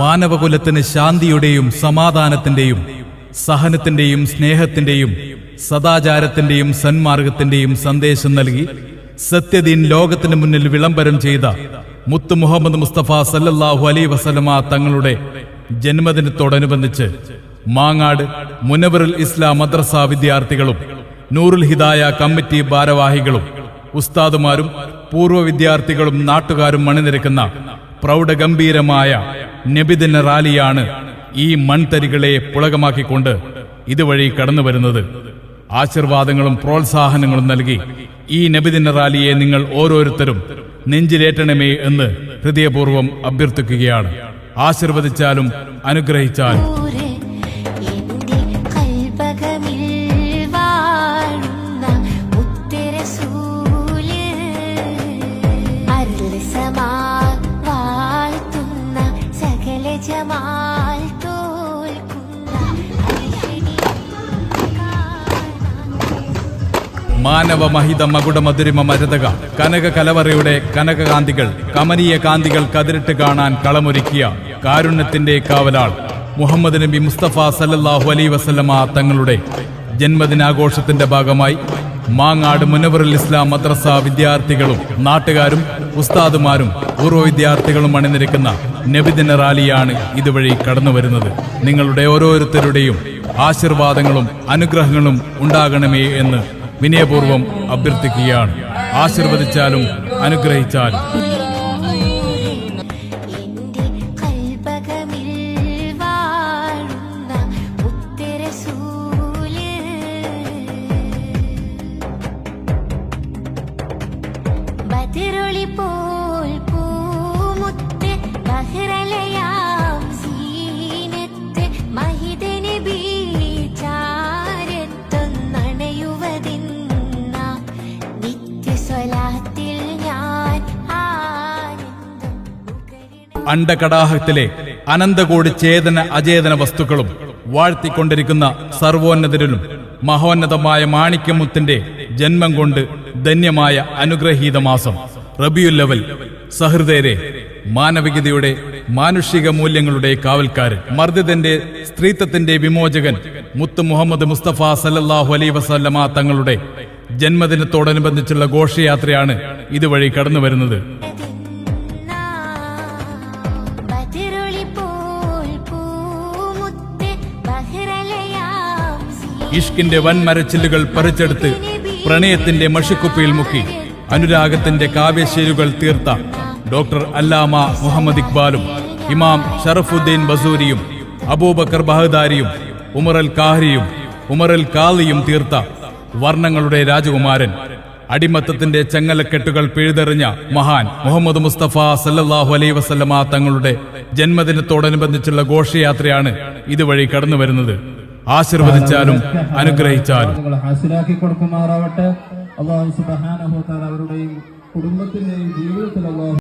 മാനവകുലത്തിന് ശാന്തിയുടെയും സമാധാനത്തിന്റെയും സഹനത്തിന്റെയും സ്നേഹത്തിന്റെയും സദാചാരത്തിന്റെയും സന്മാർഗത്തിന്റെയും സന്ദേശം നൽകി സത്യദീൻ ലോകത്തിന് മുന്നിൽ വിളംബരം ചെയ്ത മുത്തു മുഹമ്മദ് മുസ്തഫ സല്ലല്ലാഹു അലൈ വസലമ തങ്ങളുടെ ജന്മദിനത്തോടനുബന്ധിച്ച് മാങ്ങാട് മുനവറുൽ ഇസ്ലാം മദ്രസ വിദ്യാർത്ഥികളും നൂറുൽ ഹിദായ കമ്മിറ്റി ഭാരവാഹികളും ഉസ്താദുമാരും പൂർവ വിദ്യാർത്ഥികളും നാട്ടുകാരും മണിനിരക്കുന്ന പ്രൗഢഗംഭീരമായ നബിദിന റാലിയാണ് ഈ മൺതരികളെ പുളകമാക്കിക്കൊണ്ട് ഇതുവഴി കടന്നു വരുന്നത് ആശീർവാദങ്ങളും പ്രോത്സാഹനങ്ങളും നൽകി ഈ നബിദിന റാലിയെ നിങ്ങൾ ഓരോരുത്തരും നെഞ്ചിലേറ്റണമേ എന്ന് ഹൃദയപൂർവം അഭ്യർത്ഥിക്കുകയാണ്. ആശീർവദിച്ചാലും അനുഗ്രഹിച്ചാലും. മാനവമഹിത മകുട മധുരിമ മരതക. കനക കലവറയുടെ കനകകാന്തികൾ കമനീയ കാന്തികൾ കതിരിട്ട് കാണാൻ കളമൊരുക്കിയ കാരുണ്യത്തിന്റെ കാവലാൾ. മുഹമ്മദ് നബി മുസ്തഫ സല്ലല്ലാഹു അലൈ വസല്ലമ തങ്ങളുടെ ജന്മദിനാഘോഷത്തിന്റെ ഭാഗമായി മാങ്ങാട് മുനവറുൽ ഇസ്ലാം മദ്രസ വിദ്യാർത്ഥികളും നാട്ടുകാരും ഉസ്താദുമാരും പൂർവ വിദ്യാർത്ഥികളും അണിനിരക്കുന്ന നബിദിന റാലിയാണ് ഇതുവഴി കടന്നു വരുന്നത് നിങ്ങളുടെ ഓരോരുത്തരുടെയും ആശീർവാദങ്ങളും അനുഗ്രഹങ്ങളും ഉണ്ടാകണമേ എന്ന് വിനയപൂർവം അഭ്യർത്ഥിക്കുകയാണ്. ആശീർവദിച്ചാലും അനുഗ്രഹിച്ചാലും. ബദിറൊളി പോൽ പൂമുത്ത് ബഹ്റലയാം അണ്ടകടാഹത്തിലെ അനന്തകോടി ചേതന അചേതന വസ്തുക്കളും വാഴ്ത്തിക്കൊണ്ടിരിക്കുന്ന സർവോന്നതരിലും മഹോന്നതമായ മാണിക്യമുത്തിന്റെ ജന്മം കൊണ്ട് ധന്യമായ അനുഗ്രഹീത മാസം. റബിയുല്ലവൽ സഹൃദയരെ മാനവികതയുടെ മാനുഷിക മൂല്യങ്ങളുടെ കാവൽക്കാരൻ മർദ്ദിതന്റെ സ്ത്രീത്വത്തിന്റെ വിമോചകൻ മുത്ത് മുഹമ്മദ് മുസ്തഫ സല്ലാഹു അലൈ വസല്ലമ തങ്ങളുടെ ജന്മദിനത്തോടനുബന്ധിച്ചുള്ള ഘോഷയാത്രയാണ് ഇതുവഴി കടന്നു വരുന്നത്. ഇഷ്കിന്റെ വൻ മരച്ചില്ലുകൾ പറിച്ചെടുത്ത് പ്രണയത്തിന്റെ മഷിക്കുപ്പിയിൽ മുക്കി. അനുരാഗത്തിന്റെ കാവ്യശേരുകൾ തീർത്ത ഡോക്ടർ അല്ലാമ മുഹമ്മദ് ഇക്ബാലും ഇമാം ഷറഫുദ്ദീൻ ബസൂരിയും അബൂബക്കർ ബഹദാരിയും ഉമർ ഉമറൽ കാഹരിയും അൽ കാലിയും തീർത്ത വർണങ്ങളുടെ രാജകുമാരൻ അടിമത്തത്തിന്റെ ചങ്ങലക്കെട്ടുകൾ പിഴുതെറിഞ്ഞ മഹാൻ മുഹമ്മദ് മുസ്തഫ സല്ലാഹു അലൈ വസല്ലമ തങ്ങളുടെ ജന്മദിനത്തോടനുബന്ധിച്ചുള്ള ഘോഷയാത്രയാണ് ഇതുവഴി കടന്നു വരുന്നത് ആശീർവദിച്ചാലും അനുഗ്രഹിച്ചാലും. കുടുംബത്തിന്റെയും ജീവിതത്തിൽ